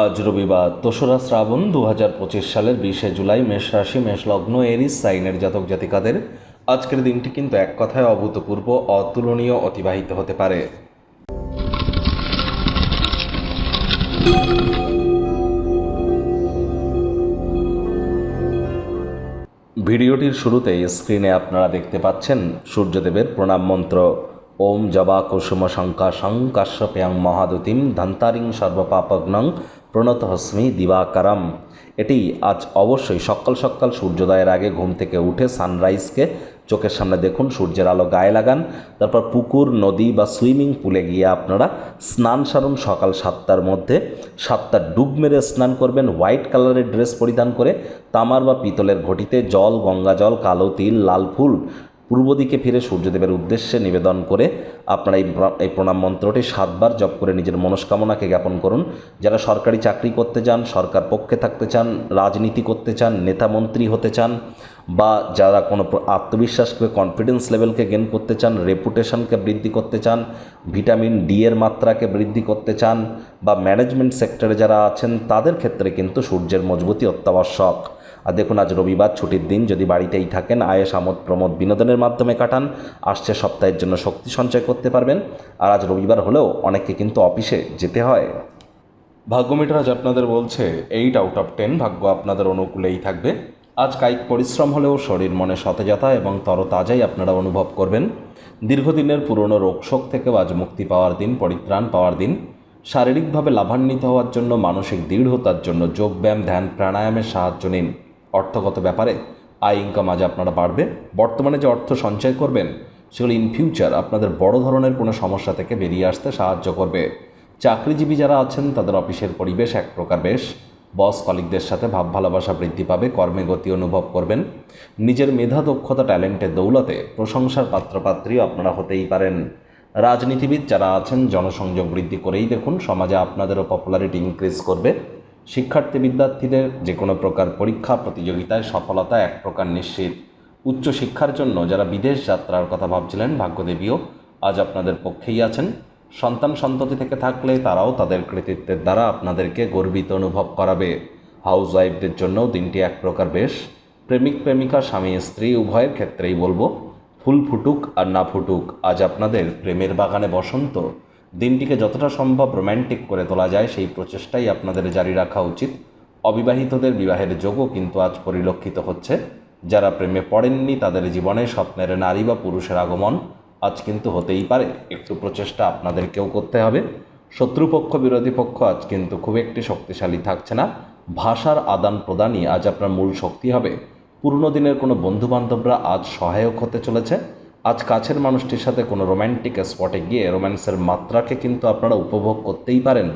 আজ রবিবার দোসরা শ্রাবণ দু হাজার পঁচিশ সালের বিশে জুলাই মেষ রাশি, মেষ লগ্ন, এরিস, সাইনের জাতক জাতিকাদের আজকের দিনটি কিন্তু এক কথায় অভূতপূর্ব, অতুলনীয়, অতিবাহিত হতে পারে। ভিডিওটির শুরুতেই স্ক্রিনে আপনারা দেখতে পাচ্ছেন সূর্যদেবের প্রণাম মন্ত্র। ওম জবা কুসুম শঙ্কা শঙ্কাশ্যপ্যাং মহাদুতিম ধন্তারিং সর্বপাপগ্নং প্রণত হস্মি দিবাকারম। এটি আজ অবশ্যই সকাল সকাল সূর্যোদয়ের আগে ঘুম থেকে উঠে সানরাইজকে চোখের সামনে দেখুন, সূর্যের আলো গায়ে লাগান। তারপর পুকুর, নদী বা সুইমিং পুলে গিয়ে আপনারা স্নান সারুন সকাল সাতটার মধ্যে। সাতটা ডুব মেরে স্নান করবেন, হোয়াইট কালারের ড্রেস পরিধান করে। তামার বা পিতলের ঘটিতে জল, গঙ্গা জল, কালো তিল, লাল ফুল পূর্ব দিকে ফিরে সূর্যদেবের উদ্দেশ্যে নিবেদন করে আপনারা এই এই প্রণাম মন্ত্রটি সাতবার জপ করে নিজের মনস্কামনাকে জ্ঞাপন করুন। যারা সরকারি চাকরি করতে চান, সরকার পক্ষে থাকতে চান, রাজনীতি করতে চান, নেতা মন্ত্রী হতে চান, বা যারা কোনো আত্মবিশ্বাসকে কনফিডেন্স লেভেলকে গেন করতে চান রেপুটেশনকে বৃদ্ধি করতে চান ভিটামিন ডি এর মাত্রাকে বৃদ্ধি করতে চান, বা ম্যানেজমেন্ট সেক্টরে যারা আছেন, তাদের ক্ষেত্রে কিন্তু সূর্যের মজবুতি অত্যাবশ্যক। আর দেখুন, আজ রবিবার ছুটির দিন। যদি বাড়িতেই থাকেন আয়েস আমোদ, প্রমোদ বিনোদনের মাধ্যমে কাটান। আসছে সপ্তাহের জন্য শক্তি সঞ্চয় করতে পারবেন। আর আজ রবিবার হলেও অনেককে কিন্তু অফিসে যেতে হয়। ভাগ্যমিটার আজ আপনাদের বলছে এইট আউট অফ টেন ভাগ্য আপনাদের অনুকূলেই থাকবে। আজ কায়িক পরিশ্রম হলেও শরীর মনে সতেজতা এবং তরতাজাই আপনারা অনুভব করবেন। দীর্ঘদিনের পুরনো রোগশোক থেকেও আজ মুক্তি পাওয়ার দিন, পরিত্রাণ পাওয়ার দিন। শারীরিকভাবে লাভান্বিত হওয়ার জন্য, মানসিক দৃঢ়তার জন্য যোগব্যায়াম ধ্যান, প্রাণায়ামের সাহায্য নিন। অর্থগত ব্যাপারে, আয় ইনকাম আজ আপনারা বাড়বে। বর্তমানে যে অর্থ সঞ্চয় করবেন, সেগুলো ইন ফিউচার আপনাদের বড় ধরনের কোনো সমস্যা থেকে বেরিয়ে আসতে সাহায্য করবে। চাকরিজীবী যারা আছেন, তাদের অফিসের পরিবেশ এক প্রকার বেশ। বস কলিকদের সাথে ভাব ভালোবাসা বৃদ্ধি পাবে, কর্মে গতি অনুভব করবেন। নিজের মেধা, দক্ষতা, ট্যালেন্টের দৌলতে প্রশংসার পাত্রপাত্রী আপনারা হতেই পারেন। রাজনীতিবিদ যারা আছেন, জনসংযোগ বৃদ্ধি করেই দেখুন, সমাজে আপনাদেরও পপুলারিটি ইনক্রিজ করবে। শিক্ষার্থী বিদ্যার্থীদের যে কোনো প্রকার পরীক্ষা, প্রতিযোগিতায় সফলতা এক প্রকার নিশ্চিত। উচ্চ শিক্ষার জন্য যারা বিদেশ যাত্রার কথা ভাবছিলেন, ভাগ্যদেবীও আজ আপনাদের পক্ষেই আছেন। সন্তান সন্ততি থেকে থাকলে তারাও তাদের কৃতিত্বের দ্বারা আপনাদেরকে গর্বিত অনুভব করাবে। হাউস ওয়াইফদের জন্যও দিনটি এক প্রকার বেশ। প্রেমিক, প্রেমিকা, স্বামী, স্ত্রী, উভয়ের ক্ষেত্রেই বলব, ফুল ফুটুক আর না ফুটুক, আজ আপনাদের প্রেমের বাগানে বসন্ত। দিনটিকে যতটা সম্ভব রোম্যান্টিক করে তোলা যায়, সেই প্রচেষ্টাই আপনাদের জারি রাখা উচিত। অবিবাহিতদের বিবাহের যোগও কিন্তু আজ পরিলক্ষিত হচ্ছে। যারা প্রেমে পড়েননি, তাদের জীবনে স্বপ্নের নারী বা পুরুষের আগমন আজ কিন্তু হতেই পারে। একটু প্রচেষ্টা আপনাদেরকেও করতে হবে। শত্রুপক্ষ, বিরোধী পক্ষ আজ কিন্তু খুব একটি শক্তিশালী থাকছে না। ভাষার আদান প্রদানই আজ আপনার মূল শক্তি হবে। পুরনো দিনের কোনো বন্ধুবান্ধবরা আজ সহায়ক হতে চলেছে। আজ কাছের মানুষটির সাথে কোনো রোম্যান্টিক স্পটে গিয়ে রোম্যান্সের মাত্রাকে কিন্তু আপনারা উপভোগ করতেই পারেন।